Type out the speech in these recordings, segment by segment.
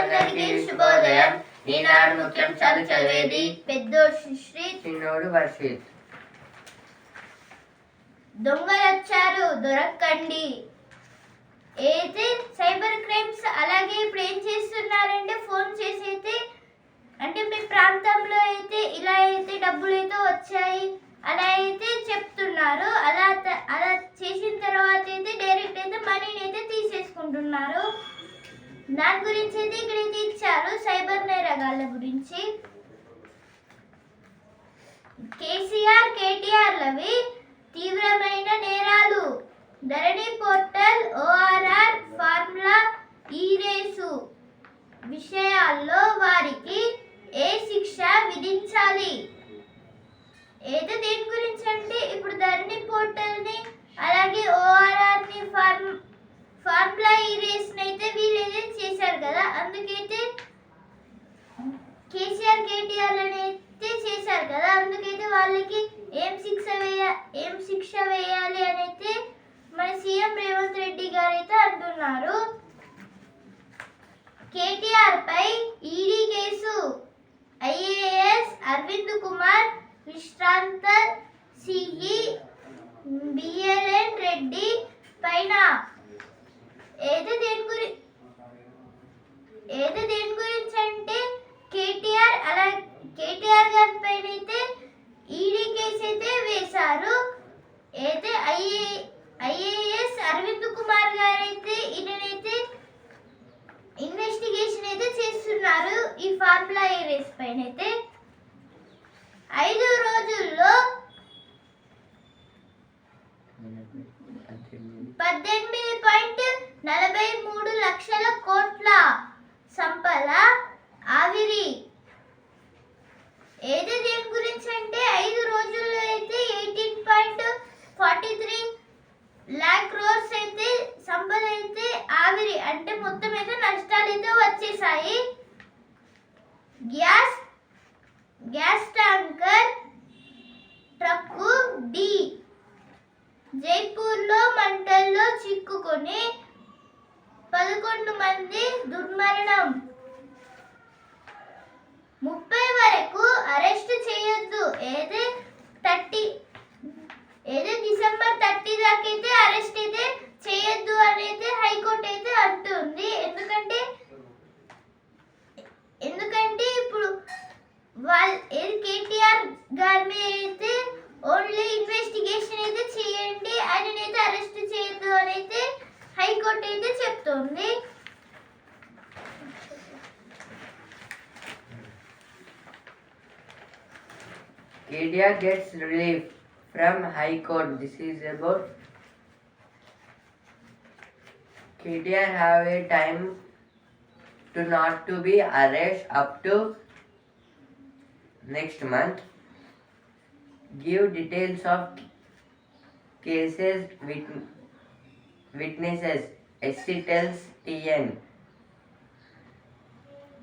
అందరికీ శుభోదయం. ఈనాడు ముఖ్యం చదువు చదివేది? పెద్దోడు శ్రీ చిన్నోడు వర్షిత్ దొంగలొచ్చారు దొరక్కండి. అయితే సైబర్ క్రైమ్స్. అలాగే ఇప్పుడు ఏం చేస్తున్నారంటే ఫోన్ చేసి అయితే అంటే మీ ప్రాంతంలో అయితే ఇలా అయితే డబ్బులు అయితే వచ్చాయి. అలా అయితే చెప్తున్నారు. అలా అలా చేసిన తర్వాత అయితే డైరెక్ట్ అయితే మనీని అయితే తీసేసుకుంటున్నారు. దాని గురించి అయితే ఇక్కడైతే ఇచ్చారు. సైబర్ నేరగాళ్ళ గురించి. కేసీఆర్ కేటీఆర్లవి తీవ్రమైన నేరాలు. Dharani portal ORR formula E race విషయాల్లో వారికి ఏ శిక్ష విధించాలి? ఏదో దేని గురించి అంటే ఇప్పుడు ధరణి పోర్టల్ని అలాగే ఓఆర్ఆర్ని ఫార్మ్ ఫార్ములా ఈ రేస్ని అయితే వీళ్ళైతే చేశారు కదా అందుకైతే కేసీఆర్ కేటీఆర్ అయితే చేశారు కదా అందుకైతే వాళ్ళకి ఏం శిక్ష వేయ ఏం శిక్ష వేయాలి అని అయితే మన సీఎం రేవంత్ రెడ్డి గారు అయితే అంటున్నారు. కేటీఆర్ పై ED case IAS Arvind Kumar విశ్రాంత సిఈ బిఎల్ఎన్ రెడ్డి పైన ఏదో దేని గురి ఏదో దేని గురించి అంటే కేటీఆర్ అలా కేటీఆర్ గారి పైన అయితే ఈడీ కేసు అయితే వేశారు. అయితే ఐఏ ఐఏఎస్ అరవింద్ కుమార్ గారు అయితే ఈయనైతే ఇన్వెస్టిగేషన్ అయితే చేస్తున్నారు. ఈ ఫార్ములా ఏరియస్ పైన అయితే పదకొండు మంది దుర్మరణం. ముప్పై వరకు అరెస్ట్ చేయొద్దు. ఏదే థర్టీ ఏదో డిసెంబర్ థర్టీ దాకైతే అయితే అరెస్ట్ అయితే చేయొద్దు అని అయితే హైకోర్టు అయితే అంటుంది. ఎందుకంటే ఎందుకంటే ఇప్పుడు వాళ్ళ ఏది కేటీఆర్ గారి మీద అయితే ఓన్లీ ఇన్వెస్టిగేషన్ అయితే చేయండి. ఆయననైతే అయితే అరెస్ట్ చేయొద్దు అని అయితే హైకోర్టు అయితే చెప్తుంది KDR gets relief from High Court. This is about KDR have a time to not to be arrested up to next month. Give details of cases with witnesses. SC tells TN.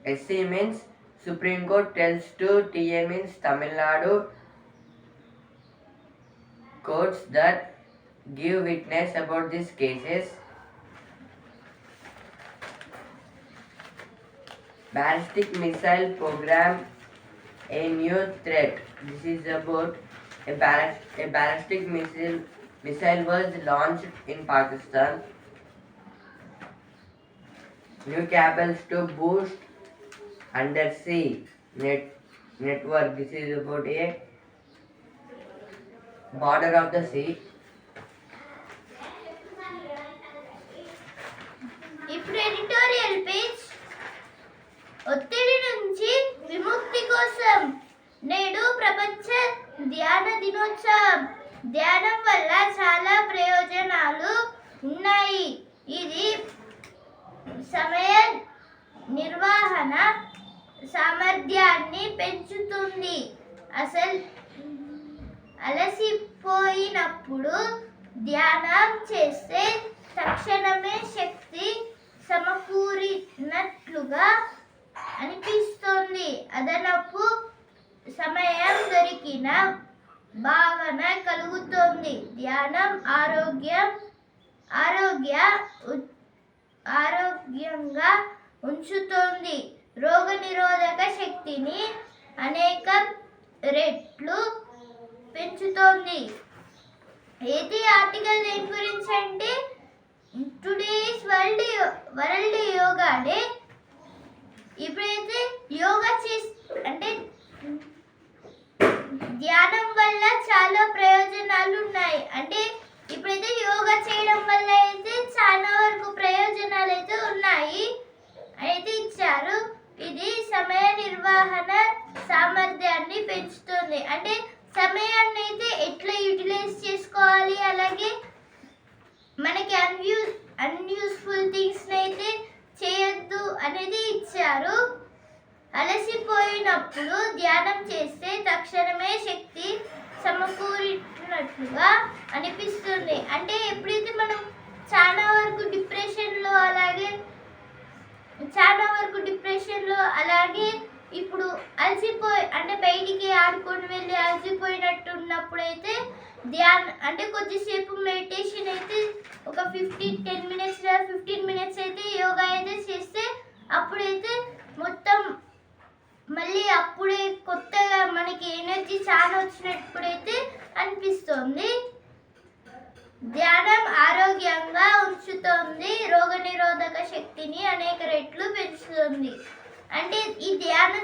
SC means Supreme Court tells to TN means Tamil Nadu courts that give witness about these cases. Ballistic missile program, a new threat. This is about a, ballast, a ballistic missile missile was launched in Pakistan. New cables to boost undersea net network. This is about a border of the sea. ఇప్పుడు editorial page ఒత్తిడి నుంచి విముక్తి కోసం నేడు ప్రపంచ ధ్యాన దినోత్సవం ధ్యానం వల్ల చాలా ప్రయోజనాలు ఉన్నాయి. ఇది సమయ నిర్వహణ సామర్థ్యాన్ని పెంచుతుంది. అసలు అలసిపోయినప్పుడు ధ్యానం చేస్తే తక్షణమే శక్తి సమకూరినట్లుగా అనిపిస్తోంది. అదనపు సమయం దొరికిన భావన కలుగుతోంది. ధ్యానం ఆరోగ్యం ఆరోగ్య ఉ- ఆరోగ్యంగా ఉంచుతోంది. శక్తిని అనేక రెట్లు పెంచుతోంది. ఏది ఆర్టికల్ దేని గురించి అంటే today's world world yoga day ఇప్పుడైతే యోగా చేసి అంటే ధ్యానం వల్ల చాలా ప్రయోజనాలు ఉన్నాయి అంటే ఇప్పుడైతే యోగా చేయడం వల్ల అయితే చాలా వరకు ప్రయోజనాలు అయితే ఉన్నాయి. అయితే ఇచ్చారు. ఇది సమయ నిర్వహణ సామర్థ్యాన్ని పెంచుతుంది. అంటే సమయాన్ని అయితే ఎట్లా యూటిలైజ్ చేసుకోవాలి? అలాగే మనకి అన్యూ అన్యూస్ఫుల్ థింగ్స్ అయితే చేయొద్దు అనేది ఇచ్చారు. అలసిపోయినప్పుడు ధ్యానం చేస్తే తక్షణమే శక్తి సమకూరినట్లుగా అనిపిస్తుంది. అంటే ఎప్పుడైతే మనం చాలా వరకు డిప్రెషన్లో అలాగే చాలా వరకు డిప్రెషన్లో అలాగే ఇప్పుడు అలసిపోయి అంటే బయటికి ఆడుకొని వెళ్ళి అలసిపోయినట్టు ఉన్నప్పుడైతే ధ్యాన్ అంటే కొద్దిసేపు మెడిటేషన్ అయితే ఒక fifteen ten minutes fifteen minutes అయితే యోగా అయితే చేస్తే అప్పుడైతే మొత్తం మళ్ళీ అప్పుడే కొత్తగా మనకి ఎనర్జీ చాలా వచ్చినప్పుడైతే అనిపిస్తుంది. ధ్యానం ఆరోగ్యంగా ఉంచుతోంది. రోగనిరోధక శక్తిని అనేక రెట్లు పెంచుతుంది. అంటే ఈ ధ్యానం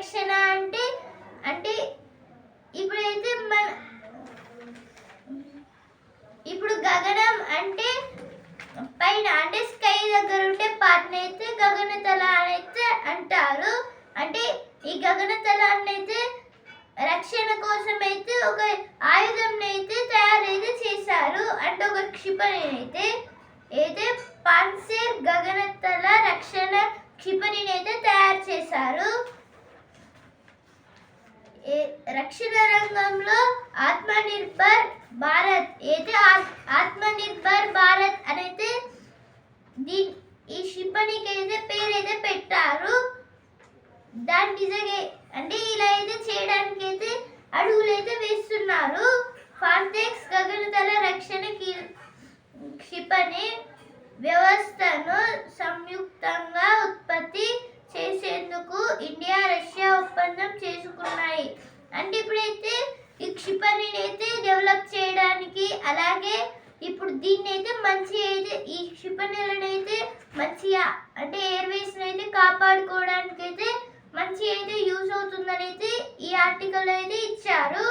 రక్షణ అంటే అంటే ఇప్పుడైతే మన ఇప్పుడు గగనం అంటే పైన అంటే స్కై దగ్గర ఉండే పాటను అయితే గగనతల అని అయితే అంటారు. అంటే ఈ గగనతలాన్ని అయితే రక్షణ కోసం అయితే ఒక ఆయుధం అయితే తయారైతే చేశారు. అంటే ఒక క్షిపణి అయితే అయితే పాన్సేర్ గగనతల రక్షణ క్షిపణిని అయితే తయారు చేశారు. రక్షణ రంగంలో ఆత్మనిర్భర్ భారత్. అయితే ఆ- ఆత్మనిర్భర్ భారత్ అనైతే దీ ఈ క్షిపణికి అయితే పేరు అయితే పెట్టారు. దాని నిజంగా అంటే ఇలా అయితే చేయడానికి అయితే అడుగులు అయితే వేస్తున్నారు. ఫార్టెక్స్ గగనతల రక్షణ కీ- క్షిపణి వ్యవస్థను సంయుక్తంగా ఉత్పత్తి చేసేందుకు ఇండియా రష్యా ఒప్పందం చేసుకున్నాయి. అంటే ఇప్పుడైతే ఈ క్షిపణిని అయితే డెవలప్ చేయడానికి అలాగే ఇప్పుడు దీన్ని అయితే మంచి అయితే ఈ క్షిపణులను అయితే మంచిగా అంటే ఎయిర్వేస్ అయితే కాపాడుకోవడానికి అయితే మంచి అయితే యూజ్ అవుతుందని అయితే ఈ ఆర్టికల్ అయితే ఇచ్చారు.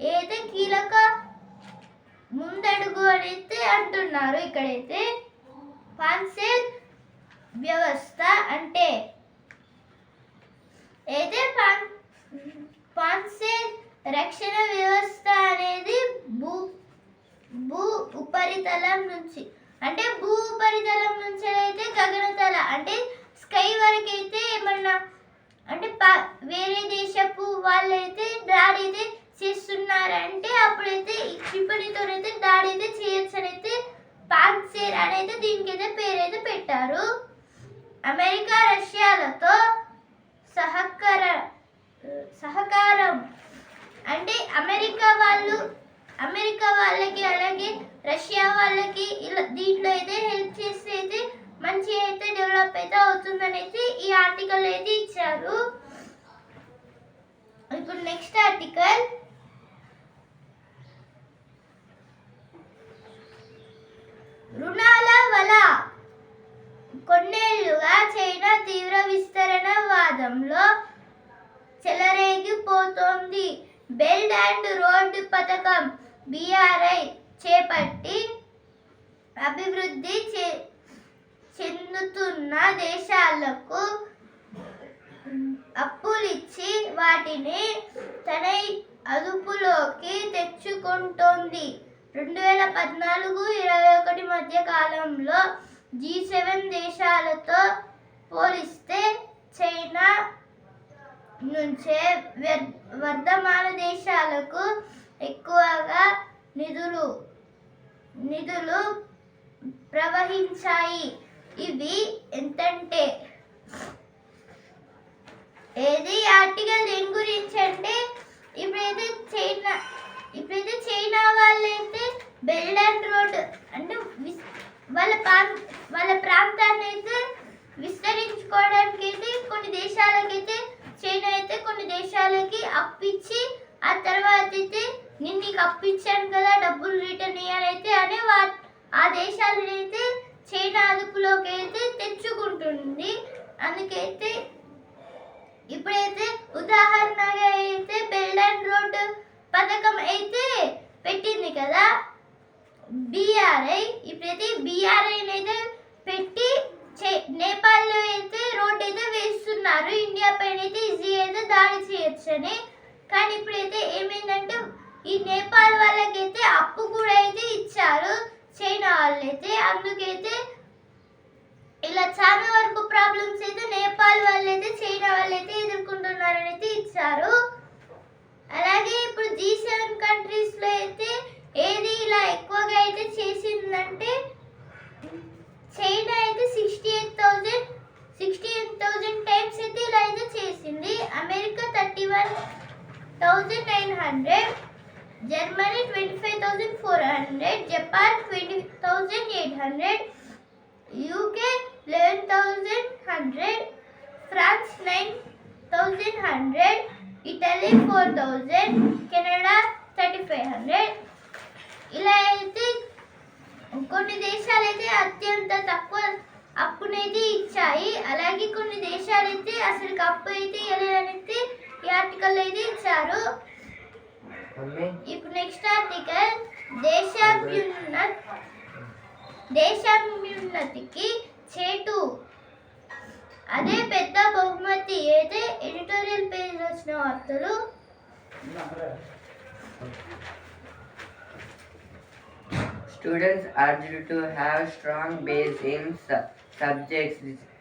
ఏదైతే కీలక ముందడుగు అని అయితే అంటున్నారు ఇక్కడైతే. పాన్సేల్ వ్యవస్థ అంటే అయితే పాన్ రక్షణ వ్యవస్థ అనేది భూ భూ ఉపరితలం నుంచి అంటే భూ ఉపరితలం నుంచి అయితే గగనతల అంటే స్కై వరకు అయితే ఏమన్నా అంటే పా- వేరే దేశపు వాళ్ళైతే దాడి అయితే చేస్తున్నారంటే అప్పుడైతే క్షిపణితోనైతే దాడి అయితే చేయొచ్చు చేయరు అని దీనికైతే పేరైతే పెట్టారు. అమెరికా రష్యాలతో సహకార సహకారం. అంటే అమెరికా వాళ్ళు అమెరికా వాళ్ళకి అలాగే రష్యా వాళ్ళకి ఇలా దీంట్లో అయితే హెల్ప్ చేస్తే అయితే మంచి అయితే డెవలప్ అయితే అవుతుందని అయితే ఈ ఆర్టికల్ అయితే ఇచ్చారు. ఇప్పుడు నెక్స్ట్ ఆర్టికల్. రుణాల వల కొన్నేళ్ళుగా చైనా తీవ్ర విస్తరణ వాదంలో చెలరేగిపోతోంది. బెల్ట్ అండ్ రోడ్ పథకం బీఆర్ఐ చేపట్టి అభివృద్ధి చే చెందుతున్న దేశాలకు అప్పులిచ్చి వాటిని తన అదుపులోకి తెచ్చుకుంటోంది. రెండు వేల పద్నాలుగు ఇరవై ఒకటి మధ్య కాలంలో జీ సెవెన్ దేశాలతో పోలిస్తే చైనా నుంచే వ్య- వర్ధమాన దేశాలకు ఎక్కువగా నిధులు నిధులు ప్రవహించాయి. ఇవి ఎంతంటే ఏది ఆర్టికల్ ఎంగు అయితే అసలు అప్పు అయితే ఇవ్వలేదనైతే ఈ ఆర్టికల్ అయితే ఇచ్చారు. ఇప్పుడు నెక్స్ట్ ఆర్టికల్ దేశాభ్యున్న దేశాభ్యున్నతికి చేటు. అదే పెద్ద బహుమతి అయితే ఎడిటోరియల్ పేజ్ వచ్చిన వార్తలు. Students urged to have strong base in su- subjects.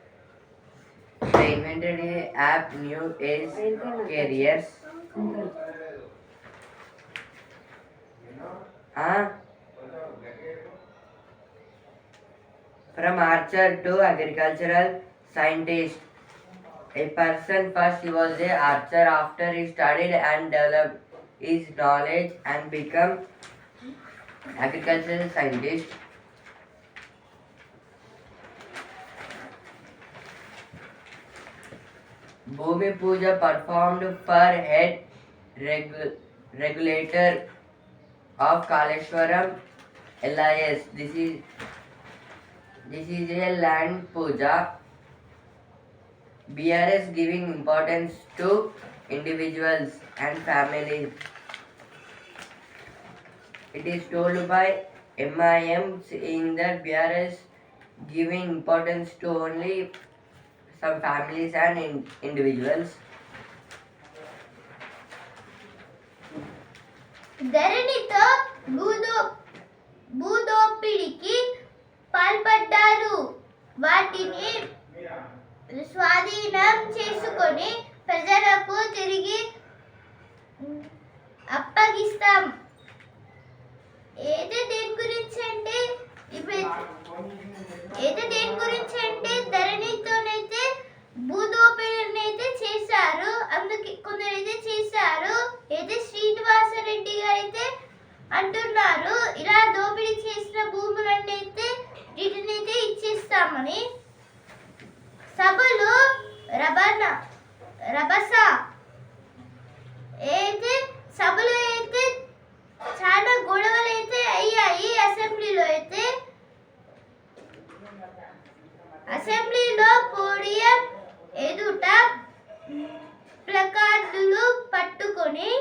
They invented a app new age careers. Huh? From archer to agricultural scientist. A person first he was a archer after he studied and developed his knowledge and become agricultural scientist. Bhumi Puja performed for head regu- regulator of Kaleshwaram LIS. This is this is a land puja. BRS giving importance to individuals and families. It is told by MIM saying that BRS giving importance to only some families and in individuals. ధరణితో భూదో భూదోపిడికి పాల్పడ్డారు వాటిని స్వాధీనం చేసుకొని ప్రజలకు తిరిగి అప్పగిస్తాం ఏదో దేని గురించి అంటే ఏదో దేని గురించి అంటే ధరణితోనే భూదోపిడీని అయితే చేశారు. అందుకే కొందరు అయితే చేశారు. అయితే శ్రీనివాసరెడ్డి గారు అయితే అంటున్నారు ఇలా దోపిడీ చేసిన భూములన్నీ అయితే వీటిని అయితే ఇచ్చేస్తామని. సభలో రబన రభస అయితే సభలో అయితే చాలా గొడవలు అయితే అయ్యాయి అసెంబ్లీలో అయితే. Assembly morning.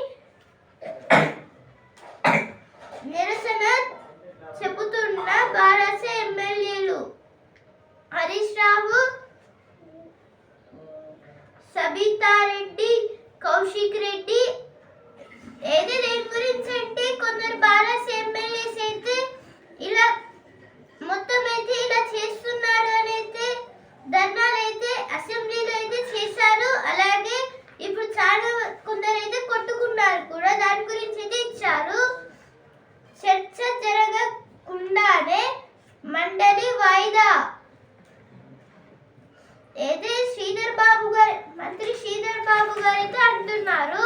ఏదే? శ్రీధర్ బాబు గారు మంత్రి శ్రీధర్ బాబు గారు అయితే అంటున్నారు.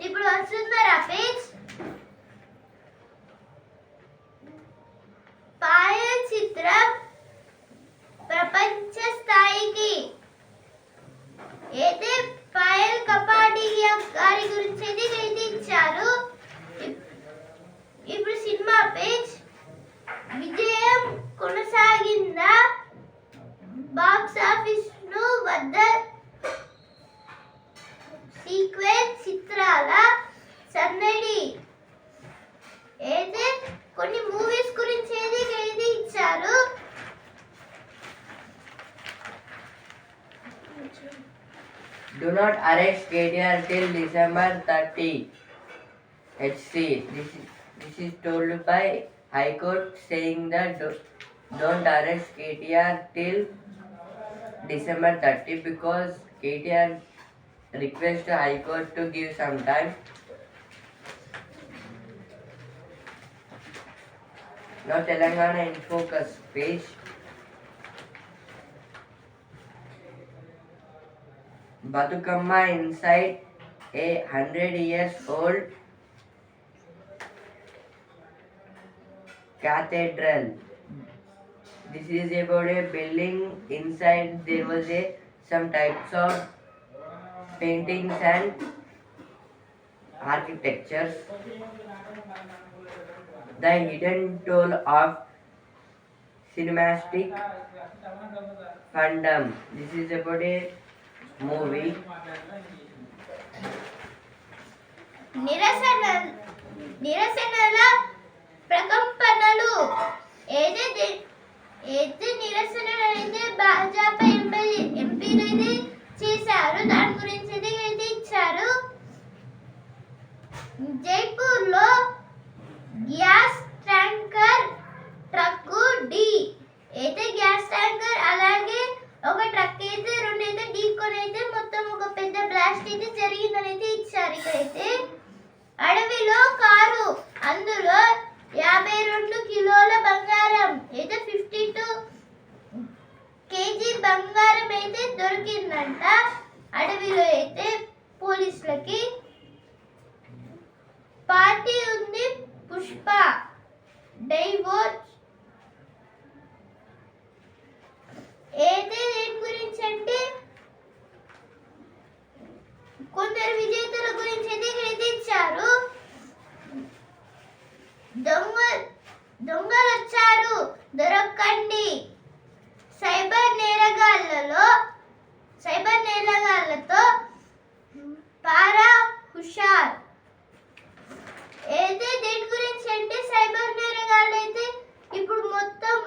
ఇప్పుడు వస్తున్నారా పేజ్ పాయ చిత్రం ప్రపంచ స్థాయికి. అయితే పాయల్ కపాడియా గారి గురించి అయితే గ్రహించారు ఇప్పుడు సినిమా పేజ్. విజయం కొనసాగిందా? బాక్స్ ఆఫీస్ ను వద్ద సీక్వెన్స్ చిత్రాల సన్నడి అయితే కొన్ని మూవీస్ గురించి ఏది ఏది ఇచ్చారు Do not arrest KDR till December 30. HC. This is, this is told by High Court saying that do, don't arrest KTR till December 30 because KTR request High Court to give some time. Now Telangana in focus page. Batukamma inside a hundred years old cathedral This is about a building. Inside there was a some types of paintings and architectures. The hidden toll of cinematic fandom. This is about a movie. నిరసన నిరసనల ప్రకంపనలు ఏదైతే ఏది నిరసన అనేది Bhajapa MLA ఎంపీలు అయితే చేశారు. దాని గురించి అయితే ఇచ్చారు? జైపూర్లో గ్యాస్ ట్యాంకర్ ట్రక్ డి. అయితే గ్యాస్ ట్యాంకర్ అలాగే ఒక ట్రక్ అయితే రెండు అయితే ఢీకొని అయితే మొత్తం ఒక పెద్ద బ్లాస్ట్ అయితే జరిగిందని అయితే ఇచ్చారు ఇక్కడైతే. అడవిలో కారు అందులో యాభై రెండు కిలోల బంగారం అయితే ఫిఫ్టీ టూ కేజీ బంగారం అయితే దొరికిందంట అడవిలో అయితే పోలీసులకి పార్టీ ఉంది పుష్ప డైవోర్స్ అయితే దేని గురించి అంటే కొందరు విజేతల గురించి అయితే ఇక్కడైతే ఇచ్చారు దొంగ దొంగలు వచ్చారు దొరకండి సైబర్ నేరగాళ్ళలో సైబర్ నేరగాళ్ళతో పారా హుషార్ అయితే దేని గురించి అంటే సైబర్ నేరగాళ్ళు అయితే ఇప్పుడు మొత్తం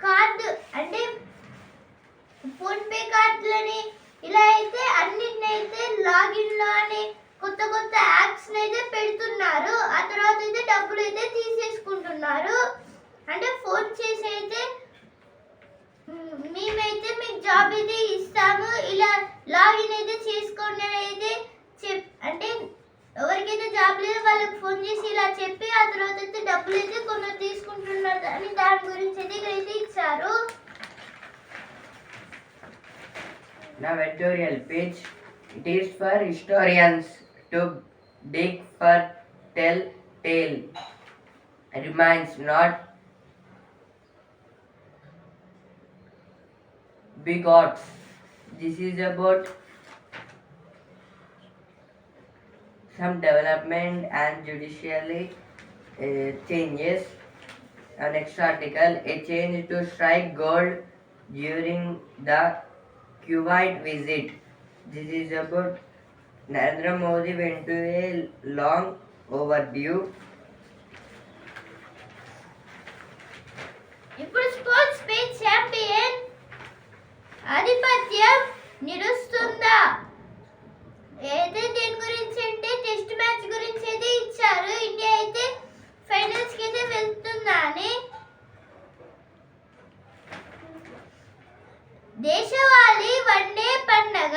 కార్డు అంటే ఫోన్ పే కార్డులని ఇలా అయితే అన్నిటినైతే అయితే అని కొత్త కొత్త యాప్స్ అయితే పెడుతున్నారు. ఆ తర్వాత అయితే డబ్బులు అయితే తీసేసుకుంటున్నారు. అంటే ఫోన్ చేసి అయితే మేమైతే మీకు జాబ్ అయితే ఇస్తాము. ఇలా లాగిన్ అయితే చేసుకోండి అని అయితే చెప్ అంటే ఎవరికైతే జాబ్ లేదో వాళ్ళకి ఫోన్ చేసి ఇలా చెప్పి ఆ తర్వాత అయితే డబ్బులు అయితే కొన్ని తీసుకుంటున్నారు అని దాని గురించి అయితే ఇక్కడైతే ఇచ్చారు. Now editorial page. It is for historians to dig for tell tale. remains not begots. This is about some development and judicially uh, changes. Uh, next article, a change to strike gold during the Kuwait visit. This is about Narendra Modi went to a long overdue. ఇప్పుడు sports page champion ఆధిపత్యం నిలుస్తుందా? అయితే దీని గురించి అంటే test match గురించి అయితే ఇచ్చారు. ఇండియా అయితే ఫైనల్స్కి అయితే వెళ్తుందా అని దేశవాళీ వన్డే పండగ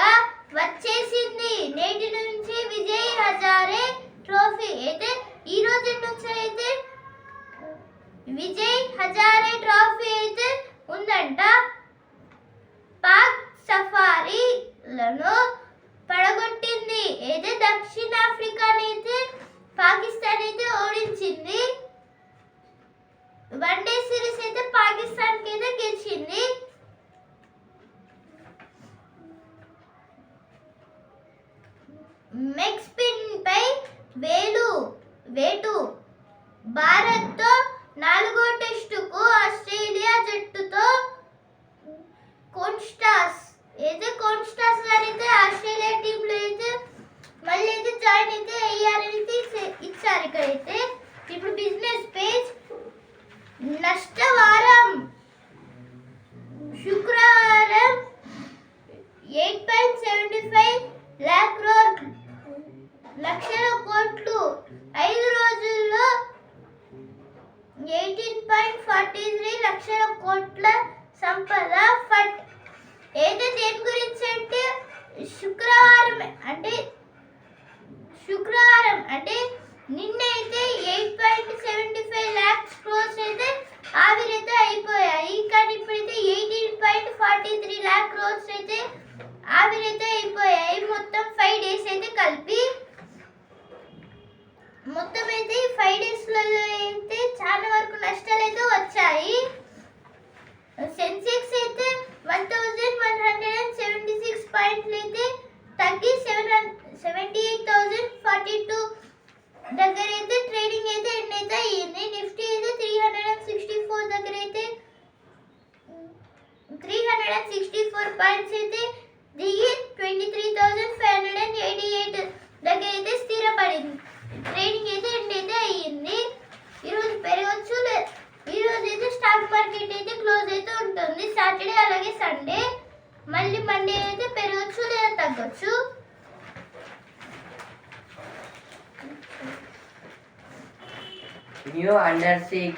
వచ్చేసింది. నేటి నుంచి విజయ్ హజారే ట్రోఫీ అయితే ఈ రోజు నుంచి అయితే విజయ్ హజారే ట్రోఫీ అయితే ఉందంట. పాక్ సఫారీలను పడగొట్టింది. అయితే దక్షిణాఫ్రికానైతే పాకిస్తాన్ అయితే ఓడించింది. వన్డే సిరీస్ అయితే పాకిస్తాన్కి అయితే గెలిచింది. మెక్స్పిన్పై వేలు వేటు భారత్తో నాలుగో టెస్టుకు ఆస్ట్రేలియా జట్టుతో కోన్స్టాస్ అయితే కోన్స్టాస్ గారు అయితే ఆస్ట్రేలియా టీంలో అయితే మళ్ళీ అయితే జాయిన్ అయితే అయ్యారని ఇచ్చారు ఇక్కడైతే. ఇప్పుడు బిజినెస్ పేజ్ నష్టవారం.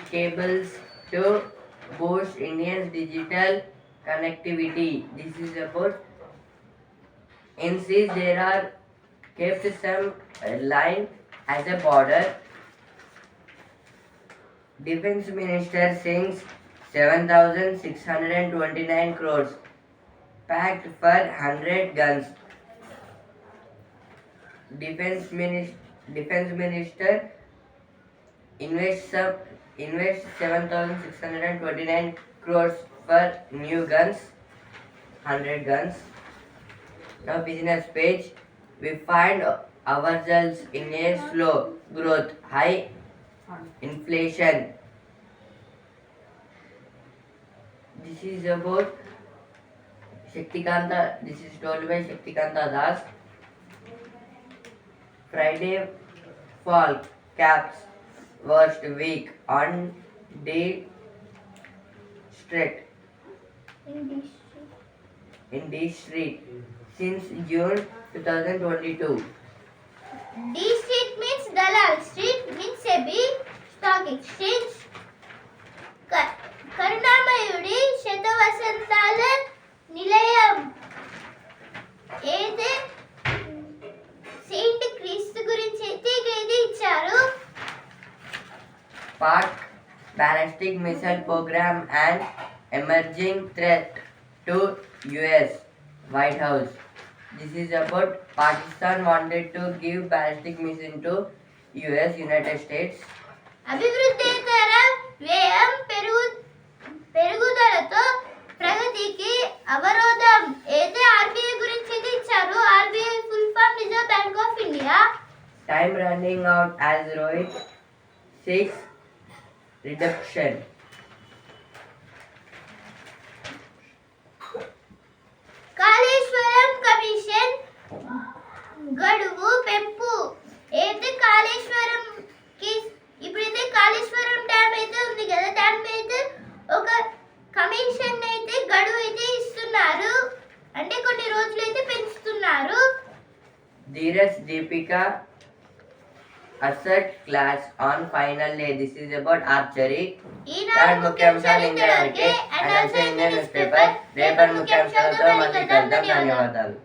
Cables to boost India's digital connectivity. This is about in seas there are kept some line as a border. Defense Minister sings 7,629 crores packed for 100 guns. Defense Minister, Defense Minister invest some invest 7629 crores for new guns 100 guns. Now business page. We find ourselves in a slow growth high inflation. This is about Shaktikanta. This is told by Shaktikanta Das. Friday fall caps worst week on the street in the street since June 2022. D street means Dalal street means SEBI stock exchange. క- కరుణామయుడి శతవసంతాల నిలయం అయితే Saint క్రీస్తు గురించి అయితే ఇకైతే ఇచ్చారు Pak ballistic missile program and emerging threat to US White House. This is about Pakistan wanted to give ballistic missile to US United States. అభివృద్ధితర వ్యయం పెరుగు పెరుగుదలతో ప్రగతికి అవరోధం అయితే ఆర్బీఐ గురించి ఇచ్చారు RBI full form Reserve Bank of India Time running out as Rohit says reduction. Kaleshwaram commission గడువు పెంపు. అయితే కాళేశ్వరం కి ఇప్పుడైతే కాళేశ్వరం డ్యామ్ అయితే ఉంది కదా దాని మీద ఒక కమిషన్ అయితే గడువు అయితే ఇస్తున్నారు. అంటే కొన్ని రోజులు అయితే పెంచుతున్నారు. Dheeraj Deepika assert class on final day. This is about archery. ఈనాడు ముఖ్యాంశాలు ఇంతవరకే and also Indian newspaper రేపటి ముఖ్యాంశాలతో మళ్ళీ కలుద్దాం ధన్యవాదాలు ధన్యవాదాలు